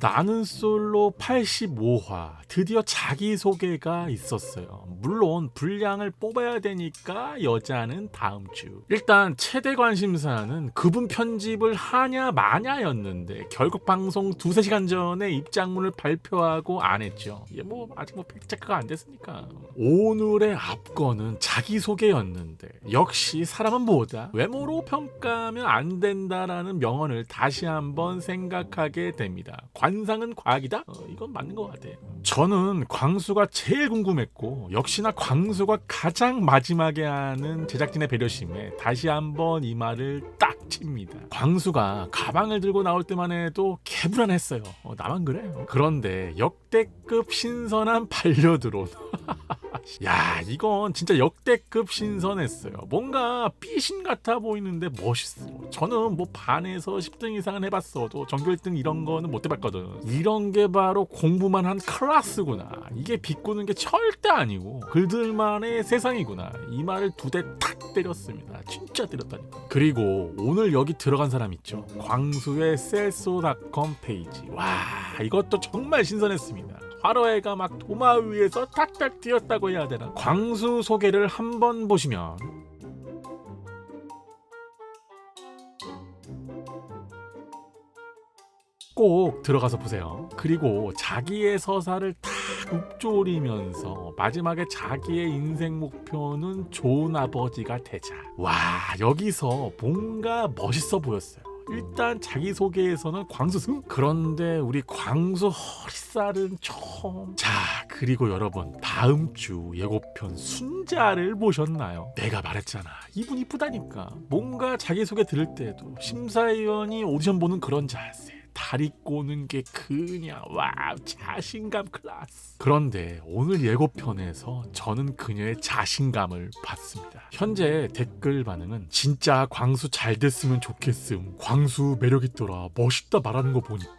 나는 솔로 85화 드디어 자기소개가 있었어요. 물론 분량을 뽑아야 되니까 여자는 다음 주. 일단 최대 관심사는 그분 편집을 하냐 마냐였는데 결국 방송 두세 시간 전에 입장문을 발표하고 안 했죠. 이게 뭐 아직 뭐 팩트체크가 안 됐으니까. 오늘의 앞건은 자기소개였는데 역시 사람은 뭐다 외모로 평가하면 안 된다라는 명언을 다시 한번 생각하게 됩니다. 관상은 과학이다? 어, 이건 맞는 것 같아. 저는 광수가 제일 궁금했고 역시나 광수가 가장 마지막에 하는 제작진의 배려심에 다시 한번 이 말을 딱 칩니다. 광수가 가방을 들고 나올 때만 해도 개불안했어요. 어, 나만 그래? 그런데 역대급 신선한 반려드론. 야 이건 진짜 역대급 신선했어요. 뭔가 삐신 같아 보이는데 멋있어 저는 뭐 반에서 10등 이상은 해봤어도 전교 1등 이런 거는 못 해봤거든. 이런 게 바로 공부만 한 클라스구나. 이게 비꼬는 게 절대 아니고 글들만의 세상이구나. 이 말을 두 대 탁 때렸습니다. 진짜 때렸다니까. 그리고 오늘 여기 들어간 사람 있죠? 광수의 셀소닷컴 페이지. 와 이것도 정말 신선했습니다 화로애가 막 도마 위에서 탁탁 뛰었다고 해야 되나 광수 소개를 한번 보시면 꼭 들어가서 보세요. 그리고 자기의 서사를 탁 읊조리면서 마지막에 자기의 인생 목표는 좋은 아버지가 되자. 와 여기서 뭔가 멋있어 보였어요. 일단 자기소개에서는 광수승. 그런데 우리 광수 허리살은 좀... 자 그리고 여러분 다음 주 예고편 순자를 보셨나요? 내가 말했잖아. 이분 이쁘다니까. 뭔가 자기소개 들을 때도 심사위원이 오디션 보는 그런 자세 다리 꼬는 게 그냥 와우 자신감 클라스. 그런데 오늘 예고편에서 저는 그녀의 자신감을 봤습니다. 현재 댓글 반응은 진짜 광수 잘 됐으면 좋겠음 광수 매력 있더라 멋있다 말하는 거 보니까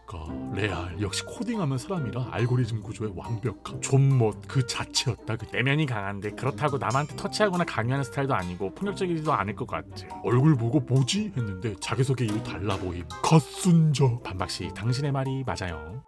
레알 역시 코딩하면 사람이라 알고리즘 구조의 완벽한 존멋 그 자체였다 그 내면이 강한데 그렇다고 남한테 터치하거나 강요하는 스타일도 아니고 폭력적이지도 않을 것 같아 얼굴 보고 뭐지? 했는데 자기소개 이후 달라 보임. 갓순저. 반박씨 당신의 말이 맞아요